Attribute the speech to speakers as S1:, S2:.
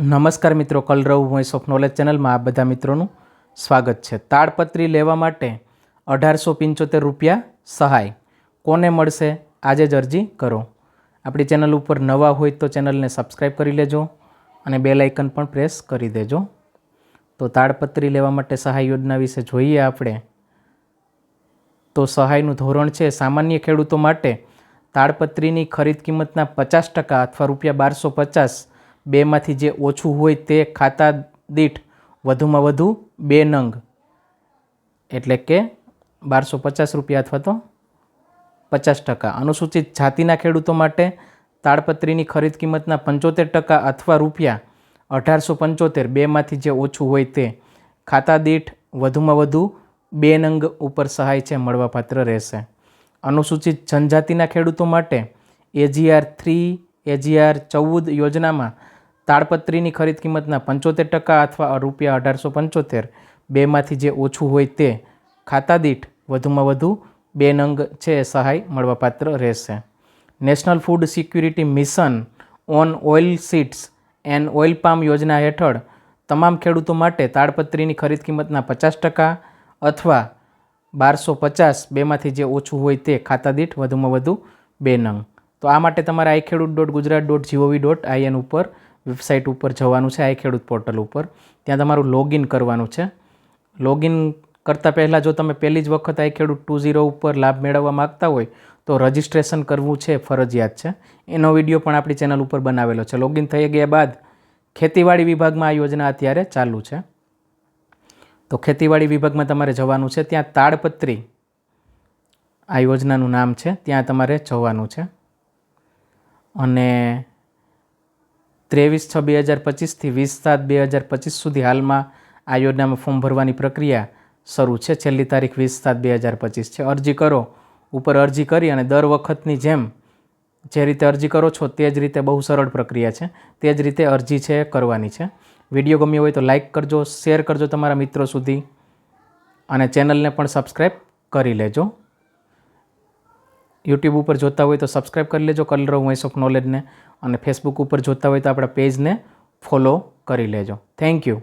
S1: નમસ્કાર મિત્રો, કલરવ voice of knowledge ચેનલમાં આ બધા મિત્રોનું સ્વાગત છે. તાડપત્રી લેવા માટે અઢારસો પંચોતેર રૂપિયા સહાય. કોને મળશે આજે જ અરજી કરો. આપણી ચેનલ ઉપર નવા હોય તો ચેનલને સબસ્ક્રાઈબ કરી લેજો અને બેલ આઇકન પણ પ્રેસ કરી દેજો. તો તાડપત્રી લેવા માટે સહાય યોજના વિશે જોઈએ આપણે. તો સહાયનું ધોરણ છે સામાન્ય ખેડૂતો માટે તાડપત્રીની ખરીદ કિંમતના પચાસ ટકા અથવા રૂપિયા બારસો પચાસ બેમાંથી જે ઓછું હોય તે ખાતા દીઠ વધુમાં વધુ બે નંગ. એટલે કે બારસો પચાસ રૂપિયા અથવા તો પચાસ ટકા. અનુસૂચિત જાતિના ખેડૂતો માટે તાડપત્રીની ખરીદ કિંમતના પંચોતેર ટકા અથવા રૂપિયા અઢારસો પંચોતેર બેમાંથી જે ઓછું હોય તે ખાતા દીઠ વધુમાં વધુ બે નંગ ઉપર સહાય છે મળવાપાત્ર રહેશે. અનુસૂચિત જનજાતિના ખેડૂતો માટે એજીઆર થ્રી એજીઆર ચૌદ યોજનામાં તાડપત્રીની ખરીદ કિંમતના પંચોતેર ટકા અથવા રૂપિયા અઢારસો પંચોતેર. બેમાંથી જે ઓછું હોય તે ખાતા દીઠ વધુમાં વધુ બે નંગ છે સહાય મળવાપાત્ર રહેશે. National food security mission on oil seeds and oil palm યોજના હેઠળ તમામ ખેડૂતો માટે તાડપત્રીની ખરીદ કિંમતના પચાસ ટકા અથવા બારસો પચાસ બેમાંથી જે ઓછું હોય તે ખાતાદીઠ વધુમાં વધુ બે નંગ. તો આ માટે તમારે I Khedut dot Gujarat dot G O V dot I N ઉપર વેબસાઇટ ઉપર જવાનું છે આઈ ખેડૂત પોર્ટલ ઉપર. ત્યાં તમારું લોગિન કરવાનું છે. લોગિન કરતાં પહેલાં જો તમે પહેલી જ વખત આઈ ખેડૂત ટુ ઝીરો ઉપર લાભ મેળવવા માગતા હોય, તો રજિસ્ટ્રેશન કરવું છે ફરજિયાત છે. એનો વીડિયો પણ આપણી ચેનલ ઉપર બનાવેલો છે. લોગિન થઈ ગયા બાદ ખેતીવાડી વિભાગમાં આ યોજના અત્યારે ચાલુ છે. તો ખેતીવાડી વિભાગમાં તમારે જવાનું છે. ત્યાં તાડપત્રી આ યોજનાનું નામ છે. ત્યાં તમારે જવાનું છે. અને ત્રેવીસ છ બે હજાર પચીસથી વીસ સાત બે હજાર પચીસ સુધી હાલમાં આ યોજનામાં ફોર્મ ભરવાની પ્રક્રિયા શરૂ છે. છેલ્લી તારીખ વીસ સાત બે હજાર પચીસ છે. અરજી કરો. ઉપર અરજી કરી અને દર વખતની જેમ જે રીતે અરજી કરો છો તે જ રીતે બહુ સરળ પ્રક્રિયા છે. તે જ રીતે અરજી છે કરવાની છે. વીડિયો ગમ્યો હોય તો લાઇક કરજો, શેર કરજો તમારા મિત્રો સુધી અને ચેનલને પણ સબસ્ક્રાઈબ કરી લેજો. યુટ્યુબ ઉપર જોતા હોય તો સબસ્ક્રાઈબ કરી લેજો કલર વોઇસ ઓફ નોલેજને અને ફેસબુક ઉપર જોતા હોય તો આપણા પેજને ફોલો કરી લેજો. Thank you